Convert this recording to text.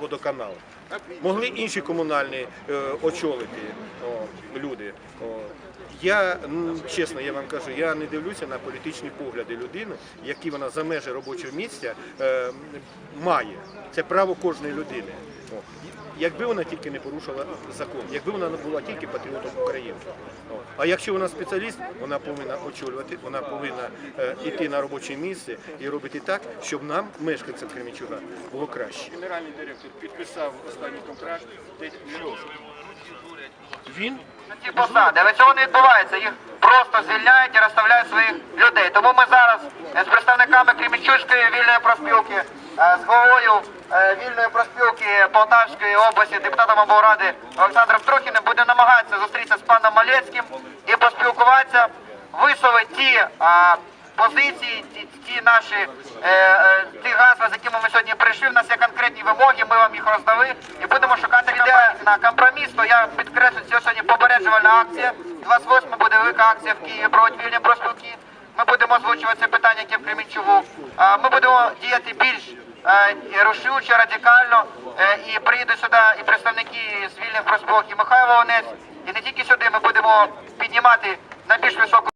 водоканал. Могли інші комунальні е, очолити люди. Я чесно, я вам кажу, я не дивлюся на політичні погляди людини, які вона за межі робочого місця е, має. Це право кожної людини. Якби вона тільки не порушила закон, якби вона не була тільки патріотом України. А якщо вона спеціаліст, вона повинна очолювати, вона повинна е, йти на робоче місце і робити так, щоб нам, мешканцям Кременчуга, було краще. Генеральний директор підписав останній контракт 10 мільйонів. Він ці посади, але цього не відбувається. Їх просто звільняють і розставляють своїх людей. Тому ми зараз е, з представниками Кремінчуцької вільної профспілки, е, з головою е, вільної профспілки Полтавської області, депутатом облради Олександром Трухіним будемо намагатися зустрітися з паном Малецьким і поспілкуватися, висловити ті позиції, ті, ті наші ті гасла, з якими ми сьогодні прийшли. У нас є конкретні вимоги, ми вам їх роздали і будемо шукати на компроміс. То я підкреслю, що сьогодні попереджувальна акція. 28 буде велика акція в Києві проводять вільні профспілки. Ми будемо озвучувати це питання, яке в Кремінчугу. Ми будемо діяти більш е, рішуче, радикально. Е, І приїдуть сюди і представники з вільних профспілок, і Михайло Онець. І не тільки сюди ми будемо піднімати на більш високу.